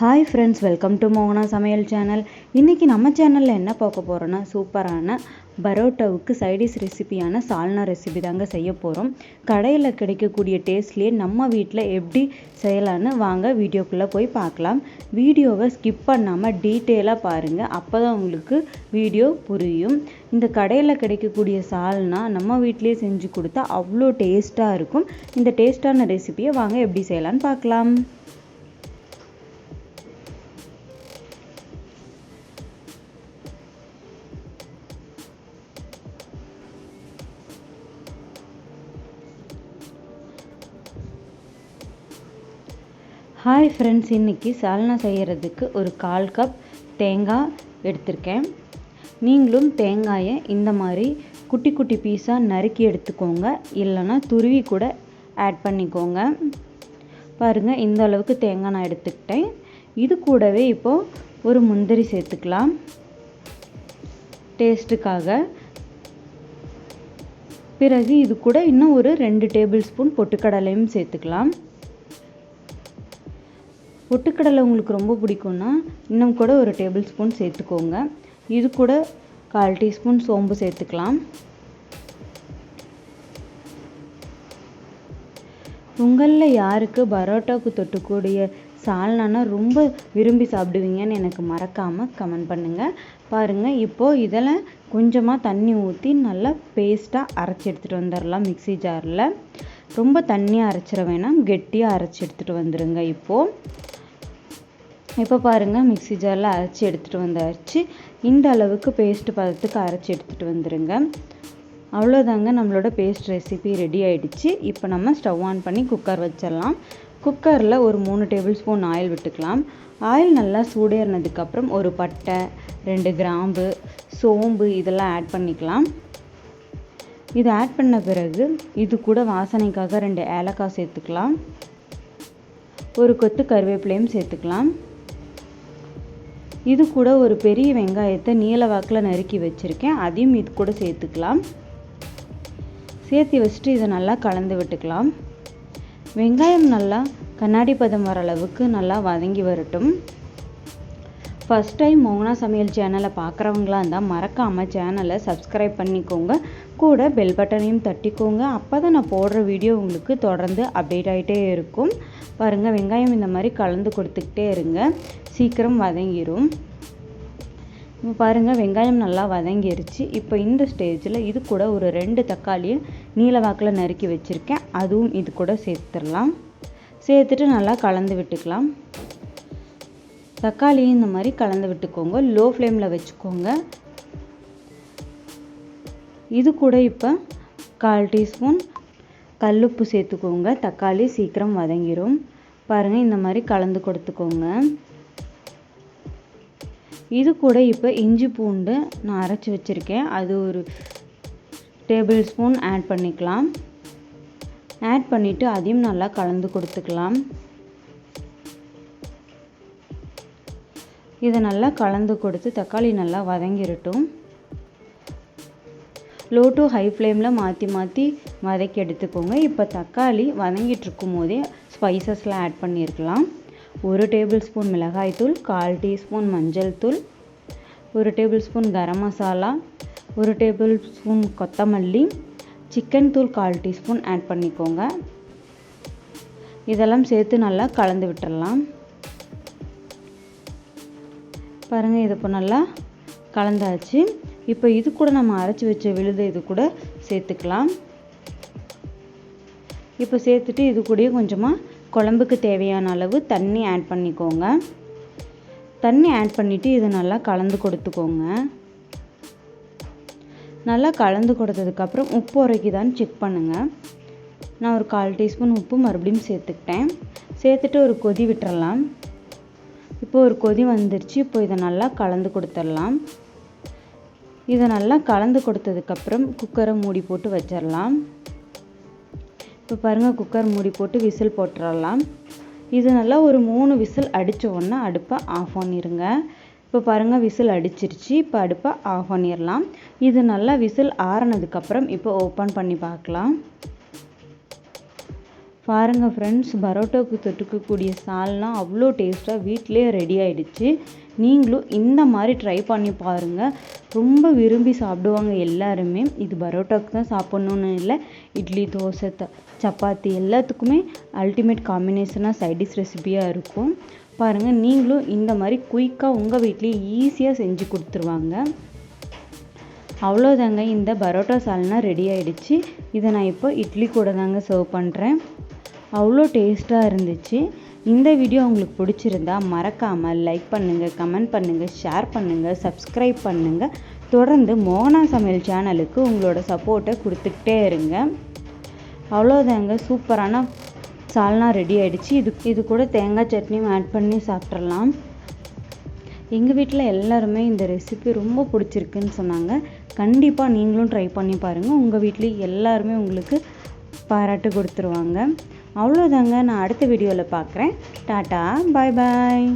Hi friends welcome to மோகனா சமையல் channel இன்றைக்கி நம்ம சேனலில் என்ன பார்க்க போகிறோன்னா சூப்பரான பரோட்டாவுக்கு சைடிஷ் ரெசிபியான சால்னா ரெசிபி தாங்க செய்ய போகிறோம் கடையில் கிடைக்கக்கூடிய டேஸ்ட்லேயே நம்ம வீட்டில் எப்படி செய்யலான்னு வாங்க வீடியோக்குள்ளே போய் பார்க்கலாம். வீடியோவை ஸ்கிப் பண்ணாமல் டீட்டெயிலாக பாருங்கள் அப்போ தான் உங்களுக்கு வீடியோ புரியும். இந்த கடையில் கிடைக்கக்கூடிய சால்னா நம்ம வீட்டிலேயே செஞ்சு கொடுத்தா அவ்வளோ டேஸ்ட்டாக இருக்கும். இந்த டேஸ்ட்டான ரெசிபியை வாங்க எப்படி செய்யலான்னு பார்க்கலாம். ஹாய் ஃப்ரெண்ட்ஸ் இன்றைக்கி சால்னா செய்கிறதுக்கு ஒரு கால் கப் தேங்காய் எடுத்திருக்கேன். நீங்களும் தேங்காயை இந்த மாதிரி குட்டி குட்டி பீஸாக நறுக்கி எடுத்துக்கோங்க. இல்லைன்னா துருவி கூட ஆட் பண்ணிக்கோங்க. பாருங்கள் இந்த அளவுக்கு தேங்காய் நான் எடுத்துக்கிட்டேன். இது கூடவே இப்போது ஒரு முந்திரி சேர்த்துக்கலாம். டேஸ்ட்டுக்காக பிறகு இது கூட இன்னும் ஒரு ரெண்டு டேபிள் ஸ்பூன் பொட்டுக்கடலையும் சேர்த்துக்கலாம். பொட்டுக்கடலை உங்களுக்கு ரொம்ப பிடிக்கும்னா இன்னும் கூட ஒரு டேபிள் ஸ்பூன் சேர்த்துக்கோங்க. இது கூட கால் டீஸ்பூன் சோம்பு சேர்த்துக்கலாம். உங்களில் யாருக்கு பரோட்டாவுக்கு தொட்டுக்கூடிய சால்னானா ரொம்ப விரும்பி சாப்பிடுவீங்கன்னு எனக்கு மறக்காமல் கமெண்ட் பண்ணுங்கள் பாருங்கள் இப்போது இதில் கொஞ்சமாக தண்ணி ஊற்றி நல்லா பேஸ்ட்டாக அரைச்சி எடுத்துகிட்டு வந்துடலாம் மிக்சி ஜாரில். ரொம்ப தண்ணியாக அரைச்சிட வேணாம் கெட்டியாக அரைச்சி எடுத்துகிட்டு வந்துடுங்க இப்போது இப்போ பாருங்கள் மிக்சி ஜாரில் அரைச்சி எடுத்துகிட்டு வந்தாச்சு. இந்த அளவுக்கு பேஸ்ட் பதத்துக்கு அரைச்சி எடுத்துகிட்டு வந்துடுங்க அவ்வளோதாங்க நம்மளோட பேஸ்ட் ரெசிபி ரெடி ஆகிடுச்சு இப்போ நம்ம ஸ்டவ் ஆன் பண்ணி குக்கர் வச்சிடலாம். குக்கரில் ஒரு மூணு டேபிள் ஸ்பூன் ஆயில் விட்டுக்கலாம். ஆயில் நல்லா சூடேறினதுக்கப்புறம் ஒரு பட்டை ரெண்டு கிராம்பு சோம்பு இதெல்லாம் ஆட் பண்ணிக்கலாம். இது ஆட் பண்ண பிறகு இது கூட வாசனைக்காக ரெண்டு ஏலக்காய் சேர்த்துக்கலாம். ஒரு கொத்து கருவேப்பிலையும் சேர்த்துக்கலாம். இது கூட ஒரு பெரிய வெங்காயத்தை நீல வாக்கில் நறுக்கி வச்சுருக்கேன். அதையும் இது கூட சேர்த்துக்கலாம். சேர்த்து வச்சுட்டு இதை நல்லா கலந்து விட்டுக்கலாம். வெங்காயம் நல்லா கண்ணாடி பதம் வர அளவுக்கு நல்லா வதங்கி வரட்டும். ஃபஸ்ட் டைம் மோகனா சமையல் சேனலை பார்க்குறவங்களா இருந்தால் மறக்காமல் சேனலை சப்ஸ்கிரைப் பண்ணிக்கோங்க. கூட பெல் பட்டனையும் தட்டிக்கோங்க. அப்போ தான் நான் போடுற வீடியோ உங்களுக்கு தொடர்ந்து அப்டேட் ஆகிட்டே இருக்கும். பாருங்கள் வெங்காயம் இந்த மாதிரி கலந்து கொடுத்துக்கிட்டே இருங்க. சீக்கிரம் வதங்கிடும் இப்போ பாருங்கள் வெங்காயம் நல்லா வதங்கிருச்சு. இப்போ இந்த ஸ்டேஜில் இது கூட ஒரு ரெண்டு தக்காளியை நீல வாக்கில் நறுக்கி வச்சுருக்கேன். அதுவும் இது கூட சேர்த்துடலாம். சேர்த்துட்டு நல்லா கலந்து விட்டுக்கலாம். தக்காளியும் இந்த மாதிரி கலந்து விட்டுக்கோங்க. லோ ஃப்ளேமில் வச்சுக்கோங்க. இது கூட இப்போ கால் டீஸ்பூன் கல்லுப்பு சேர்த்துக்கோங்க. தக்காளி சீக்கிரம் வதங்கிடும் பாருங்கள் இந்த மாதிரி கலந்து கொடுத்துக்கோங்க. இது கூட இப்போ இஞ்சி பூண்டு நான் அரைச்சி வச்சுருக்கேன். அது ஒரு டேபிள் ஸ்பூன் ஆட் பண்ணிக்கலாம். ஆட் பண்ணிவிட்டு அதையும் நல்லா கலந்து கொடுத்துக்கலாம். இதை நல்லா கலந்து கொடுத்து தக்காளி நல்லா வதங்கிடட்டும். லோ டு ஹை ஃப்ளேமில் மாற்றி மாற்றி வதக்கி எடுத்துக்கோங்க. இப்போ தக்காளி வதங்கிட்டுருக்கும் போதே ஸ்பைசஸ்லாம் ஆட் பண்ணியிருக்கலாம் ஒரு டேபிள் ஸ்பூன் மிளகாய்த்தூள் கால் டீஸ்பூன் மஞ்சள் தூள் ஒரு டேபிள் ஸ்பூன் கரம் மசாலா ஒரு டேபிள் ஸ்பூன் கொத்தமல்லி சிக்கன் தூள் கால் டீஸ்பூன் ஆட் பண்ணிக்கோங்க. இதெல்லாம் சேர்த்து நல்லா கலந்து விட்டுடலாம் பாருங்கள் இது இப்போ நல்லா கலந்தாச்சு. இப்போ இது கூட நம்ம அரைச்சி வச்ச விழுத இது கூட சேர்த்துக்கலாம். இப்போ சேர்த்துட்டு இது கூடயே கொஞ்சமாக குழம்புக்கு தேவையான அளவு தண்ணி ஆட் பண்ணிக்கோங்க. தண்ணி ஆட் பண்ணிவிட்டு இதை நல்லா கலந்து கொடுத்துக்கோங்க. நல்லா கலந்து கொடுத்ததுக்கப்புறம் உப்பு உரைக்குதான்னு செக் பண்ணுங்கள் நான் ஒரு கால் டீஸ்பூன் உப்பு மறுபடியும் சேர்த்துக்கிட்டேன். சேர்த்துட்டு ஒரு கொதி விட்டுறலாம். இப்போ ஒரு கொதி வந்துருச்சு. இப்போ இதை நல்லா கலந்து கொடுத்துடலாம். இதை நல்லா கலந்து கொடுத்ததுக்கப்புறம் குக்கரை மூடி போட்டு வச்சிடலாம். இப்போ பாருங்கள் குக்கர் மூடி போட்டு விசில் போட்டுடலாம். இது நல்லா ஒரு மூணு விசில் அடித்த உடனே அடுப்பை ஆஃப் பண்ணிடுங்க இப்போ பாருங்கள் விசில் அடிச்சிருச்சு. இப்போ அடுப்பை ஆஃப் பண்ணிடலாம். இது நல்லா விசில் ஆறினதுக்கப்புறம் இப்போ ஓப்பன் பண்ணி பார்க்கலாம். பாருங்கள் ஃப்ரெண்ட்ஸ் பரோட்டாவுக்கு தொட்டுக்கக்கூடிய சால்னா அவ்வளோ டேஸ்ட்டாக வீட்டிலேயே ரெடி ஆகிடுச்சு நீங்களும் இந்த மாதிரி ட்ரை பண்ணி பாருங்கள் ரொம்ப விரும்பி சாப்பிடுவாங்க எல்லாருமே. இது பரோட்டாவுக்கு தான் சாப்பிட்ணுன்னு இல்லை இட்லி தோசை த சப்பாத்தி எல்லாத்துக்குமே அல்டிமேட் காம்பினேஷனாக சைடிஷ் ரெசிபியாக இருக்கும். பாருங்கள் நீங்களும் இந்த மாதிரி குயிக்காக உங்கள் வீட்லேயே ஈஸியாக செஞ்சு கொடுத்துருவாங்க. அவ்வளோதாங்க இந்த பரோட்டா சால்னா ரெடி ஆகிடுச்சு இதை நான் இப்போ இட்லி கூட தாங்க சர்வ் பண்ணுறேன் அவ்வளோ டேஸ்ட்டாக இருந்துச்சு. இந்த வீடியோ உங்களுக்கு பிடிச்சிருந்தா மறக்காமல் லைக் பண்ணுங்கள் கமெண்ட் பண்ணுங்கள் ஷேர் பண்ணுங்கள் சப்ஸ்கிரைப் பண்ணுங்கள் தொடர்ந்து மோகனா சமையல் சேனலுக்கு உங்களோட சப்போர்ட்டை கொடுத்துக்கிட்டே இருங்க. அவ்வளோதாங்க சூப்பரான சால்னா ரெடி ஆகிடுச்சு இது இது கூட தேங்காய் சட்னியும் ஆட் பண்ணி சாப்பிட்றலாம் எங்கள் வீட்டில் எல்லாருமே இந்த ரெசிபி ரொம்ப பிடிச்சிருக்குன்னு சொன்னாங்க. கண்டிப்பாக நீங்களும் ட்ரை பண்ணி பாருங்கள் உங்கள் வீட்லேயும் எல்லாருமே உங்களுக்கு பாராட்டு கொடுத்துருவாங்க. அவ்வளோதாங்க நான் அடுத்த வீடியோவில் பார்க்குறேன் டாட்டா பாய் பாய்